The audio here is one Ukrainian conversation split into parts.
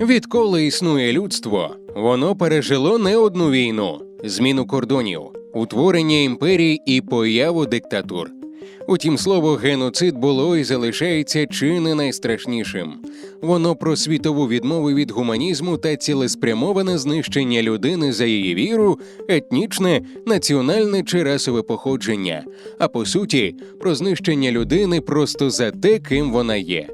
Відколи існує людство, воно пережило не одну війну, зміну кордонів, утворення імперій і появу диктатур. Утім, слово геноцид було і залишається чи не найстрашнішим. Воно про світову відмову від гуманізму та цілеспрямоване знищення людини за її віру, етнічне, національне чи расове походження, а по суті, про знищення людини просто за те, ким вона є.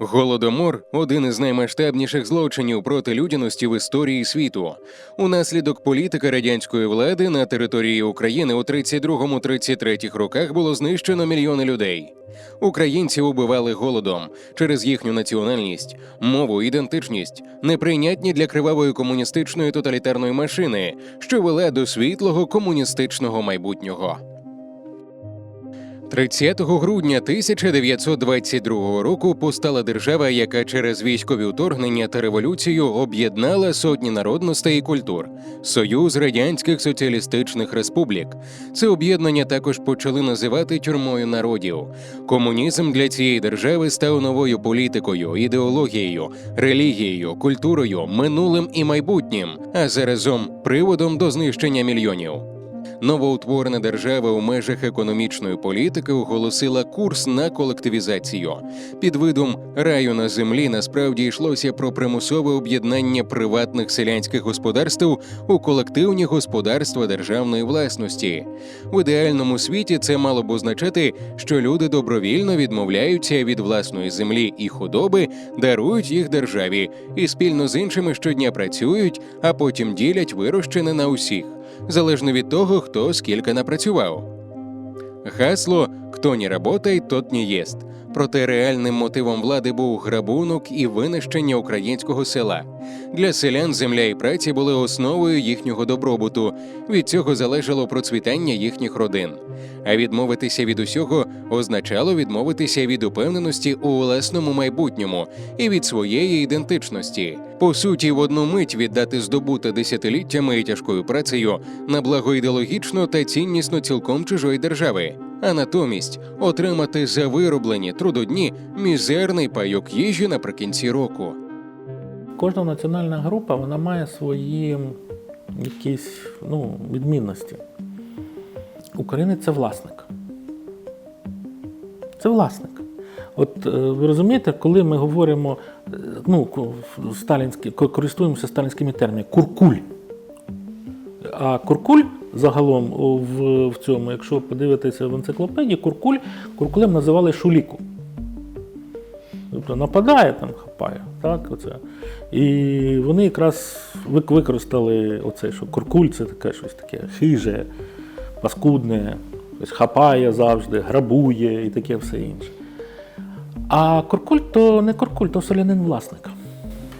Голодомор один із наймасштабніших злочинів проти людяності в історії світу. Унаслідок політики радянської влади на території України у 32-33 роках було знищено мільйони людей. Українців убивали голодом через їхню національність, мову, ідентичність, неприйнятні для кривавої комуністичної тоталітарної машини, що вела до світлого комуністичного майбутнього. 30 грудня 1922 року постала держава, яка через військові вторгнення та революцію об'єднала сотні народностей і культур Союз Радянських Соціалістичних Республік. Це об'єднання також почали називати тюрмою народів. Комунізм для цієї держави став новою політикою, ідеологією, релігією, культурою, минулим і майбутнім, а заразом приводом до знищення мільйонів. Новоутворена держава у межах економічної політики оголосила курс на колективізацію. Під видом раю на землі насправді йшлося про примусове об'єднання приватних селянських господарств у колективні господарства державної власності. В ідеальному світі це мало б означати, що люди добровільно відмовляються від власної землі і худоби, дарують їх державі і спільно з іншими щодня працюють, а потім ділять вирощене на усіх залежно від того, хто скільки напрацював. Гасло «Хто не работает, тот не єст». Проте реальним мотивом влади був грабунок і винищення українського села. Для селян земля і праця були основою їхнього добробуту. Від цього залежало процвітання їхніх родин. А відмовитися від усього означало відмовитися від упевненості у власному майбутньому і від своєї ідентичності. По суті, в одну мить віддати здобуте десятиліттями і тяжкою працею на благо ідеологічно та ціннісно цілком чужої держави, а натомість отримати за вироблені трудодні мізерний пайок їжі наприкінці року. Кожна національна група вона має свої якісь ну, відмінності. Українець це власник. Це власник. От е, ви розумієте, коли ми говоримо, е, ну, сталінські, користуємося сталінськими термінами куркуль. А куркуль загалом в, в цьому, якщо подивитися в енциклопедії, куркуль куркулем називали шуліку. Тобто нападає, там хапає. Так, оце. І вони якраз використали оце, що куркуль це таке щось таке хиже, паскудне, ось хапає завжди, грабує і таке все інше. А куркуль то не куркуль, то селянин власник.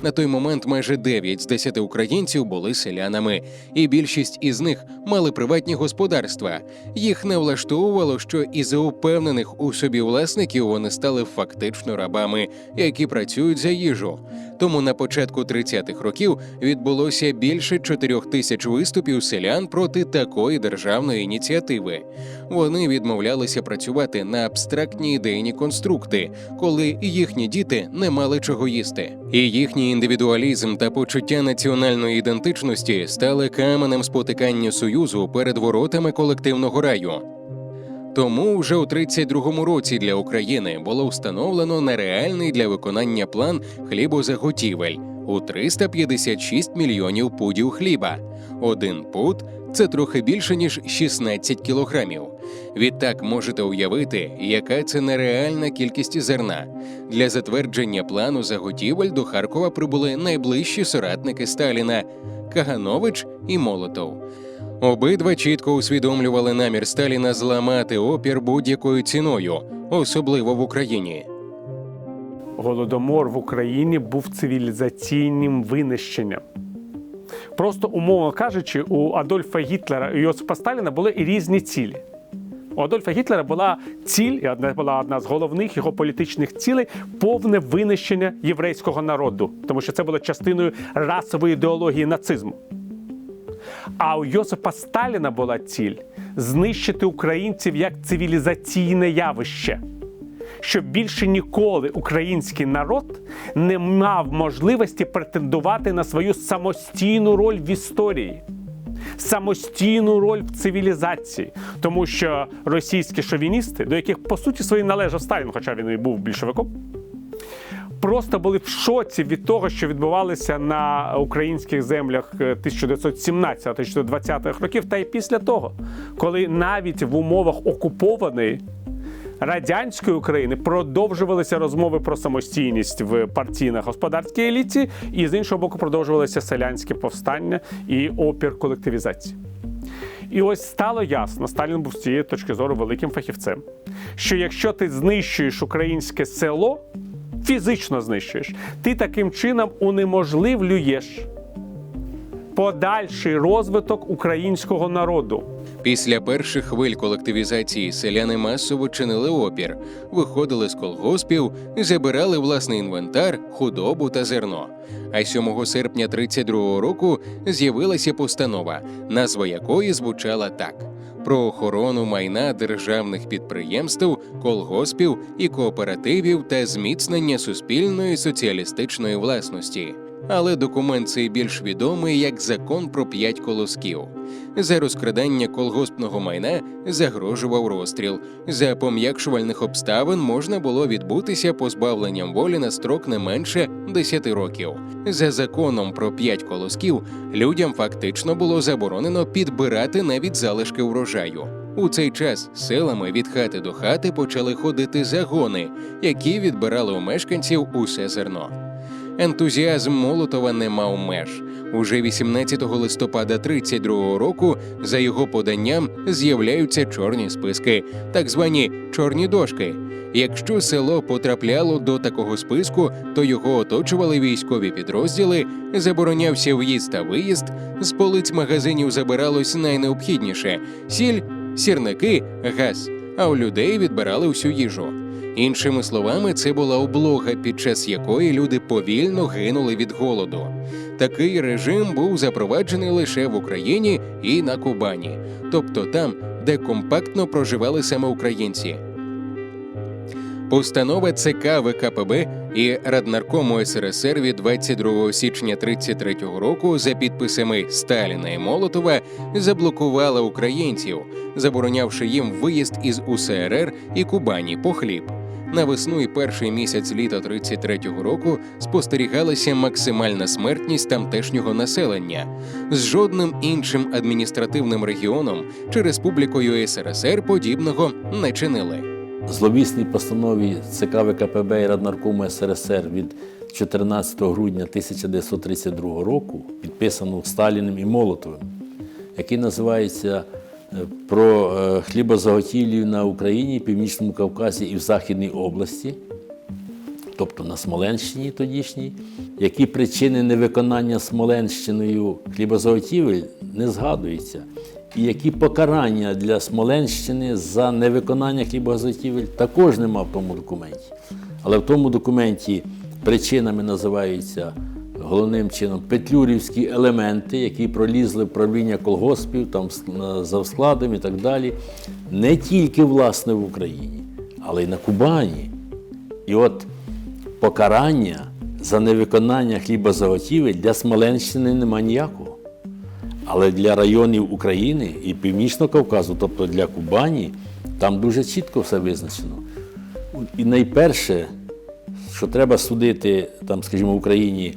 На той момент майже 9 з 10 українців були селянами, і більшість із них мали приватні господарства. Їх не влаштовувало, що із-за упевнених у собі власників вони стали фактично рабами, які працюють за їжу. Тому на початку 30-х років відбулося більше 4 тисяч виступів селян проти такої державної ініціативи. Вони відмовлялися працювати на абстрактні ідейні конструкти, коли їхні діти не мали чого їсти. І їхній індивідуалізм та почуття національної ідентичності стали каменем спотикання союзу перед воротами колективного раю. Тому вже у 32-му році для України було встановлено нереальний для виконання план хлібозаготівель у 356 мільйонів пудів хліба. Один пуд це трохи більше ніж 16 кілограмів. Відтак можете уявити, яка це нереальна кількість зерна. Для затвердження плану заготівель до Харкова прибули найближчі соратники Сталіна Каганович і Молотов. Обидва чітко усвідомлювали намір Сталіна зламати опір будь-якою ціною, особливо в Україні. Голодомор в Україні був цивілізаційним винищенням. Просто, умовно кажучи, у Адольфа Гітлера і Йосипа Сталіна були і різні цілі. У Адольфа Гітлера була ціль, і одна була одна з головних його політичних цілей повне винищення єврейського народу, тому що це було частиною расової ідеології нацизму. А у Йосипа Сталіна була ціль знищити українців як цивілізаційне явище. Щоб більше ніколи український народ не мав можливості претендувати на свою самостійну роль в історії, самостійну роль в цивілізації, тому що російські шовіністи, до яких по суті свої належав Сталін, хоча він і був більшовиком, просто були в шоці від того, що відбувалося на українських землях е, 1917-1920-х років, та й після того, коли навіть в умовах окупованої радянської України продовжувалися розмови про самостійність в партійно-господарській еліті, і з іншого боку, продовжувалися селянські повстання і опір колективізації. І ось стало ясно, Сталін був з цієї точки зору великим фахівцем, що якщо ти знищуєш українське село, фізично знищуєш, ти таким чином унеможливлюєш подальший розвиток українського народу. Після перших хвиль колективізації селяни масово чинили опір, виходили з колгоспів, забирали власний інвентар, худобу та зерно. А 7 серпня 32-го року з'явилася постанова, назва якої звучала так: про охорону майна державних підприємств, колгоспів і кооперативів та зміцнення суспільної соціалістичної власності. Але документ цей більш відомий як закон про п'ять колосків. За розкрадання колгоспного майна загрожував розстріл. За пом'якшувальних обставин можна було відбутися позбавленням волі на строк не менше 10 років. За законом про п'ять колосків людям фактично було заборонено підбирати навіть залишки врожаю. У цей час селами від хати до хати почали ходити загони, які відбирали у мешканців усе зерно. Ентузіазм Молотова не мав меж. Уже 18 листопада 32-го року за його поданням з'являються чорні списки, так звані чорні дошки. Якщо село потрапляло до такого списку, то його оточували військові підрозділи, заборонявся в'їзд та виїзд, з полиць магазинів забиралось найнеобхідніше сіль, сірники, газ. А у людей відбирали всю їжу. Іншими словами, це була облога, під час якої люди повільно гинули від голоду. Такий режим був запроваджений лише в Україні і на Кубані, тобто там, де компактно проживали саме українці. Постанова ЦК ВКПБ і Раднаркому СРСР від 22 січня 33 року за підписами Сталіна і Молотова заблокувала українців, заборонявши їм виїзд із УСРР і Кубані по хліб. На весну і перший місяць літа 33-го року спостерігалася максимальна смертність тамтешнього населення. З жодним іншим адміністративним регіоном чи республікою СРСР подібного не чинили. зловісній постанові ЦК ВКПБ і Раднаркому СРСР від 14 грудня 1932 року, підписану Сталіним і Молотовим, який називається про е, на Україні, Північному Кавказі і в Західній області, тобто на Смоленщині тодішній, які причини невиконання Смоленщиною хлібозаготівель не згадуються. І які покарання для Смоленщини за невиконання хлібозаготівель також нема в тому документі. Але в тому документі причинами називаються головним чином петлюрівські елементи, які пролізли в правління колгоспів, там с- за складом і так далі, не тільки власне в Україні, але й на Кубані. І от покарання за невиконання хлібозаготівель для Смоленщини нема ніякого. Але для районів України і Північного Кавказу, тобто для Кубані, там дуже чітко все визначено. І найперше, що треба судити, там, скажімо, в Україні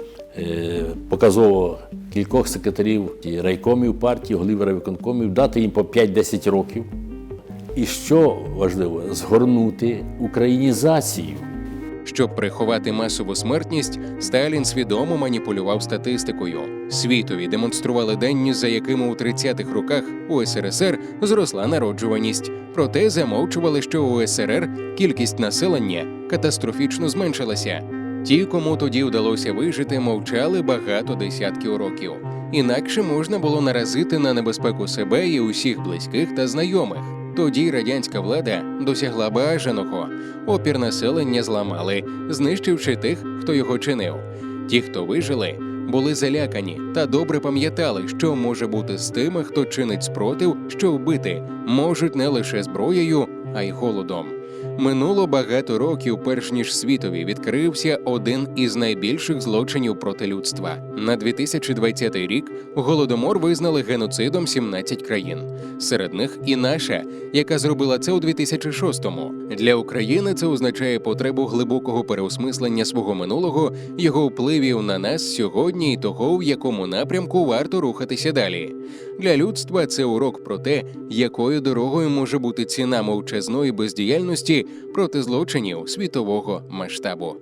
показово кількох секретарів і райкомів партії, голів райвиконкомів, дати їм по 5-10 років. І що важливо, згорнути українізацію. Щоб приховати масову смертність, Сталін свідомо маніпулював статистикою. Світові демонстрували дані, за якими у 30-х роках у СРСР зросла народжуваність. Проте замовчували, що у СРР кількість населення катастрофічно зменшилася. Ті, кому тоді вдалося вижити, мовчали багато десятків років. Інакше можна було наразити на небезпеку себе і усіх близьких та знайомих. Тоді радянська влада досягла бажаного. Опір населення зламали, знищивши тих, хто його чинив. Ті, хто вижили, були залякані та добре пам'ятали, що може бути з тими, хто чинить спротив, що вбити можуть не лише зброєю, а й голодом. Минуло багато років, перш ніж світові відкрився один із найбільших злочинів проти людства. На 2020 рік голодомор визнали геноцидом 17 країн. Серед них і наша, яка зробила це у 2006-му. Для України це означає потребу глибокого переосмислення свого минулого, його впливів на нас сьогодні і того, в якому напрямку варто рухатися далі. Для людства це урок про те, якою дорогою може бути ціна мовчазної бездіяльності проти злочинів світового масштабу.